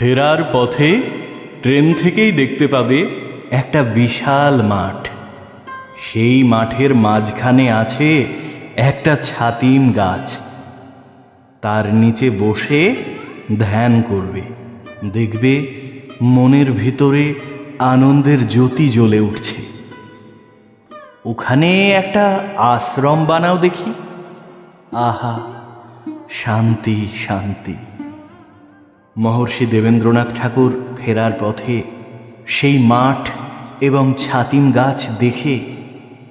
ফেরার পথে ট্রেন থেকেই দেখতে পাবে একটা বিশাল মাঠ। সেই মাঠের মাঝখানে আছে একটা ছাতিম গাছ। তার নিচে বসে ধ্যান করবে। দেখবে মনের ভিতরে আনন্দের জ্যোতি জ্বলে উঠছে। ওখানে একটা আশ্রম বানাও দেখি। আহা, শান্তি শান্তি। মহর্ষি দেবেন্দ্রনাথ ঠাকুর ফেরার পথে সেই মাঠ এবং ছাতিম গাছ দেখে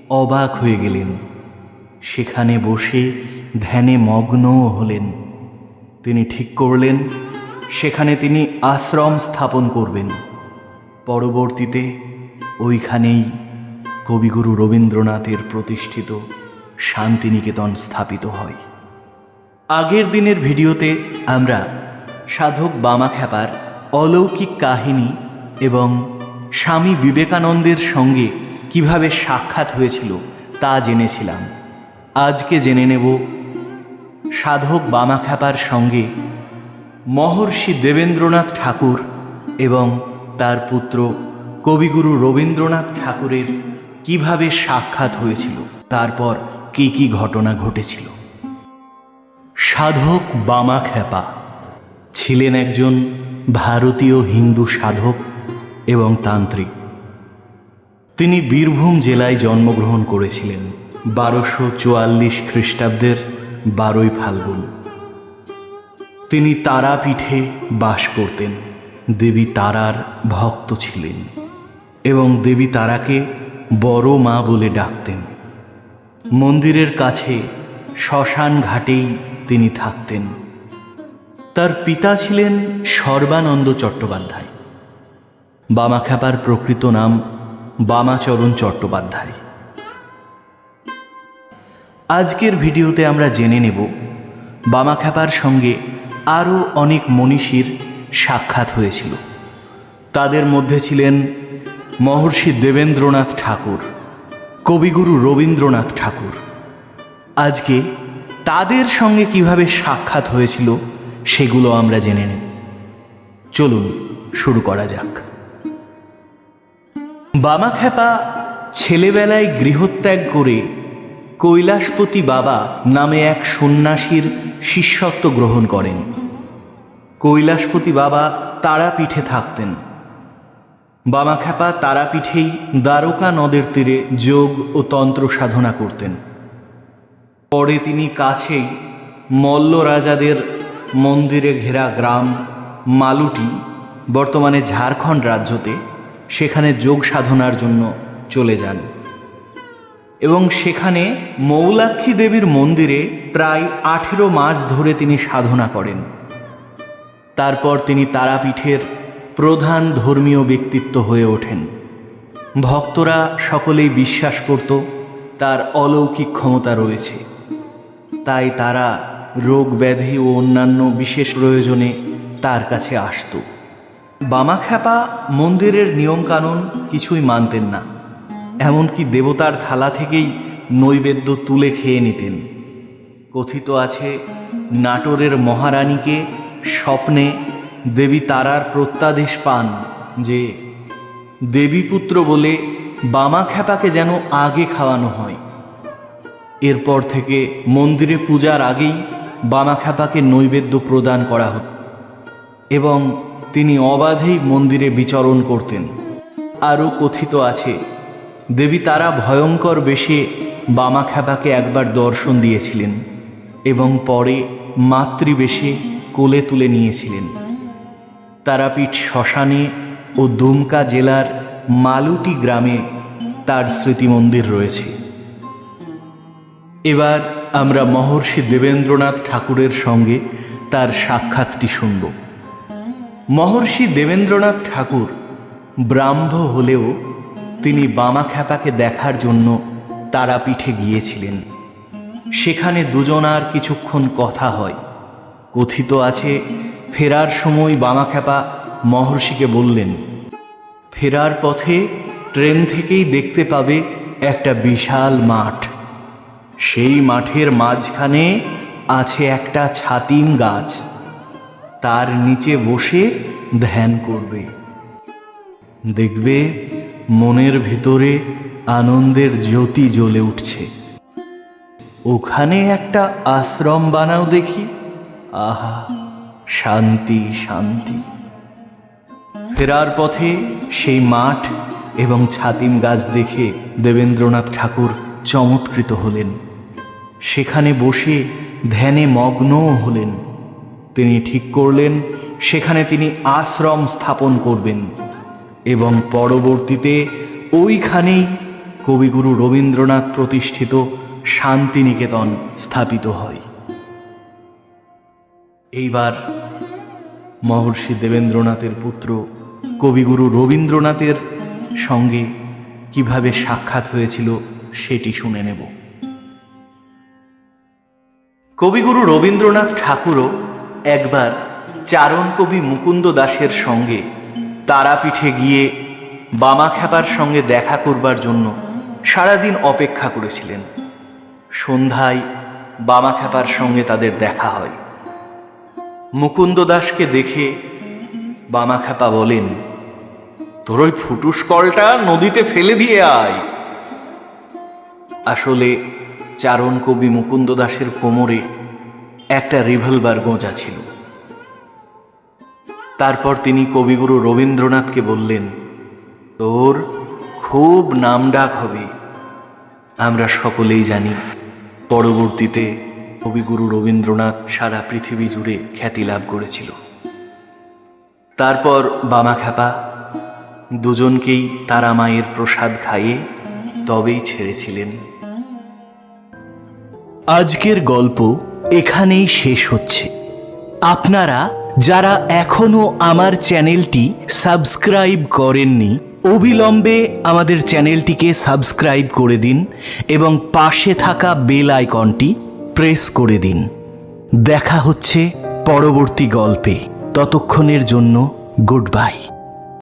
অবাক হয়ে গেলেন। সেখানে বসে ধ্যানে মগ্নও হলেন। তিনি ঠিক করলেন, সেখানে তিনি আশ্রম স্থাপন করবেন। পরবর্তীতে ওইখানেই কবিগুরু রবীন্দ্রনাথের প্রতিষ্ঠিত শান্তিনিকেতন স্থাপিত হয়। আগের দিনের ভিডিওতে আমরা সাধক বামাখ্যাপার অলৌকিক কাহিনী এবং স্বামী বিবেকানন্দের সঙ্গে কীভাবে সাক্ষাৎ হয়েছিল তা জেনেছিলাম। আজকে জেনে নেব সাধক বামাখ্যাপার সঙ্গে মহর্ষি দেবেন্দ্রনাথ ঠাকুর এবং তার পুত্র কবিগুরু রবীন্দ্রনাথ ঠাকুরের কীভাবে সাক্ষাৎ হয়েছিল, তারপর কী কী ঘটনা ঘটেছিল। সাধক বামাখ্যাপা ছিলেন একজন ভারতীয় হিন্দু সাধক এবং তান্ত্রিক। তিনি বীরভূম জেলায় জন্মগ্রহণ করেছিলেন, বারোশো চুয়াল্লিশ খ্রিস্টাব্দের বারোই ফাল্গুন। তিনি তারাপীঠে বাস করতেন, দেবী তারার ভক্ত ছিলেন এবং দেবী তারাকে বড় মা বলে ডাকতেন। মন্দিরের কাছে শ্মশান ঘাটেই তিনি থাকতেন। তার পিতা ছিলেন সর্বানন্দ চট্টোপাধ্যায়। বামাখ্যাপার প্রকৃত নাম বামাচরণ চট্টোপাধ্যায়। আজকের ভিডিওতে আমরা জেনে নেব বামাখ্যাপার সঙ্গে আরও অনেক মনীষীর সাক্ষাৎ হয়েছিল। তাদের মধ্যে ছিলেন মহর্ষি দেবেন্দ্রনাথ ঠাকুর, কবিগুরু রবীন্দ্রনাথ ঠাকুর। আজকে তাদের সঙ্গে কীভাবে সাক্ষাৎ হয়েছিল সেগুলো আমরা জেনে নেব। চলুন শুরু করা যাক। বামাখ্যাপা ছেলেবেলায় গৃহত্যাগ করে কৈলাসপতি বাবা নামে এক সন্ন্যাসীর শিষ্যত্ব গ্রহণ করেন। কৈলাসপতি বাবা তারাপীঠে থাকতেন। বামাখ্যাপা তারাপীঠেই দ্বারকা নদের তীরে যোগ ও তন্ত্র সাধনা করতেন। পরে তিনি কাছেই মল্ল রাজাদের মন্দিরে ঘেরা গ্রাম মালুটি বর্তমানে ঝাড়খণ্ড রাজ্যতে সেখানে যোগ সাধনার জন্য চলে যান। এবং সেখানে মৌলাক্ষী দেবীর মন্দিরে প্রায় আঠেরো মাস ধরে তিনি সাধনা করেন। তারপর তিনি তারাপীঠের প্রধান ধর্মীয় ব্যক্তিত্ব হয়ে ওঠেন। ভক্তরা সকলেই বিশ্বাস করত, তার অলৌকিক ক্ষমতা রয়েছে। তাই তারা রোগ ব্যাধি ও অন্যান্য বিশেষ প্রয়োজনে তার কাছে আসত। বামাখ্যাপা মন্দিরের নিয়মকানুন কিছুই মানতেন না। এমনকি দেবতার থালা থেকেই নৈবেদ্য তুলে খেয়ে নিতেন। কথিত আছে, নাটোরের মহারানীকে স্বপ্নে দেবী তারার প্রত্যাদেশ পান যে, দেবীপুত্র বলে বামাখ্যাপাকে যেন আগে খাওয়ানো হয়। এরপর থেকে মন্দিরে পূজার আগেই বামাখ্যাপাকে নৈবেদ্য প্রদান করা হতো এবং তিনি অবাধেই মন্দিরে বিচরণ করতেন। আরও কথিত আছে, দেবী তারা ভয়ঙ্কর বেশে বামাখ্যাপাকে একবার দর্শন দিয়েছিলেন এবং পরে মাতৃবেশে কোলে তুলে নিয়েছিলেন। তারাপীঠ শ্মশানে ও দুমকা জেলার মালুটি গ্রামে তার স্মৃতি মন্দির রয়েছে। এবার আমরা মহর্ষি দেবেন্দ্রনাথ ঠাকুরের সঙ্গে তার সাক্ষাৎটি শুনব। মহর্ষি দেবেন্দ্রনাথ ঠাকুর ব্রাহ্ম হলেও তিনি বামাখ্যাপাকে দেখার জন্য তারাপীঠে গিয়েছিলেন। সেখানে দুজনার কিছুক্ষণ কথা হয়। কথিত আছে, ফেরার সময় বামাখ্যাপা মহর্ষিকে বললেন, ফেরার পথে ট্রেন থেকেই দেখতে পাবে একটা বিশাল মাঠ। সেই মাঠের মাঝখানে আছে একটা ছাতিম গাছ। তার নিচে বসে ধ্যান করবে। দেখবে মনের ভিতরে আনন্দের জ্যোতি জ্বলে উঠছে। ওখানে একটা আশ্রম বানাও দেখি। আহা, শান্তি শান্তি। ফেরার পথে সেই মাঠ এবং ছাতিম গাছ দেখে দেবেন্দ্রনাথ ঠাকুর চমৎকৃত হলেন। সেখানে বসে ধ্যানে মগ্নও হলেন। তিনি ঠিক করলেন, সেখানে তিনি আশ্রম স্থাপন করবেন এবং পরবর্তীতে ওইখানেই কবিগুরু রবীন্দ্রনাথ প্রতিষ্ঠিত শান্তিনিকেতন স্থাপিত হয়। এইবার মহর্ষি দেবেন্দ্রনাথের পুত্র কবিগুরু রবীন্দ্রনাথের সঙ্গে কীভাবে সাক্ষাৎ হয়েছিল সেটি শুনে নেব। কবিগুরু রবীন্দ্রনাথ ঠাকুরও একবার চারণ কবি মুকুন্দ দাসের সঙ্গে তারাপীঠে গিয়ে বামাখ্যাপার সঙ্গে দেখা করবার জন্য সারাদিন অপেক্ষা করেছিলেন। সন্ধ্যায় বামাখ্যাপার সঙ্গে তাদের দেখা হয়। মুকুন্দ দাসকে দেখে বামাখ্যাপা বলেন, তোর ওই ফুটুস কলটা নদীতে ফেলে দিয়ে আয়। আসলে চারণ কবি মুকুন্দ দাসের কোমরে একটা রিভলভার গোঁজা ছিল। তারপর তিনি কবিগুরু রবীন্দ্রনাথকে বললেন, তোর খুব নাম ডাক হবে। আমরা সকলেই জানি, পরবর্তীতে কবিগুরু রবীন্দ্রনাথ সারা পৃথিবী জুড়ে খ্যাতি লাভ করেছিল। তারপর বামাখ্যাপা দুজনকেই তারা মায়ের প্রসাদ খাইয়ে তবেই ছেড়েছিলেন। আজকের গল্প এখানেই শেষ হচ্ছে। আপনারা যারা এখনও আমার চ্যানেলটি সাবস্ক্রাইব করেননি, অবিলম্বে আমাদের চ্যানেলটিকে সাবস্ক্রাইব করে দিন এবং পাশে থাকা বেল আইকনটি প্রেস করে দিন। দেখা হচ্ছে পরবর্তী গল্পে। ততক্ষণের জন্য গুড বাই।